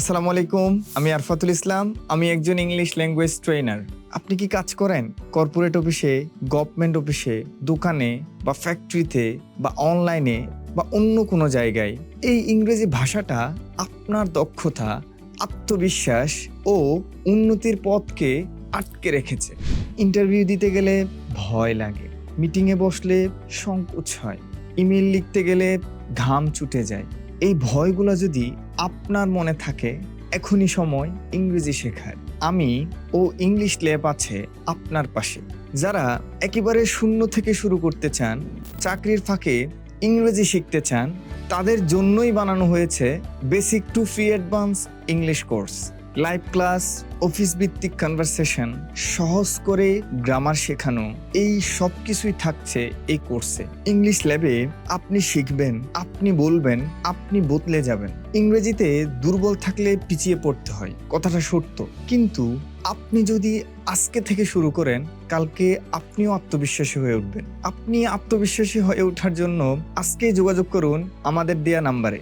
আসসালামু আলাইকুম, আমি আরফাতুল ইসলাম, আমি একজন ইংলিশ ল্যাঙ্গুয়েজ ট্রেনার আপনি কি কাজ করেন? কর্পোরেট অফিসে গভর্নমেন্ট অফিসে, দোকানে বা ফ্যাক্টরিতে বা অনলাইনে বা অন্য কোনো জায়গায়? এই ইংরেজি ভাষাটা আপনার দক্ষতা, আত্মবিশ্বাস ও উন্নতির পথকে আটকে রেখেছে। ইন্টারভিউ দিতে গেলে ভয় লাগে মিটিংয়ে বসলে সংকোচ হয় ইমেল লিখতে গেলে ঘাম ছুটে যায় এই ভয়গুলো যদি আপনার মনে থাকে, এখনই সময় ইংরেজি শেখার। আমি ও ইংলিশ ল্যাব আছে আপনার পাশে। যারা একেবারে শূন্য থেকে শুরু করতে চান, চাকরির ফাঁকে ইংরেজি শিখতে চান, তাদের জন্যই বানানো হয়েছে basic to free advance English course live class office ভিত্তিক কনভারসেশন সহজ করে গ্রামার শেখানো, এই সব কিছুই থাকছে এই কোর্সে ইংলিশ ল্যাবে আপনি শিখবেন, আপনি বলবেন, আপনি বদলে যাবেন। ইংরেজিতে দুর্বল থাকলে পিছিয়ে পড়তে হয়, কথাটা সত্য। কিন্তু আপনি যদি আজকে থেকে শুরু করেন, কালকে আপনিও আত্মবিশ্বাসী হয়ে উঠবেন। আপনি আত্মবিশ্বাসী হয়ে ওঠার জন্য আজকেই যোগাযোগ করুন আমাদের দেয়া নাম্বারে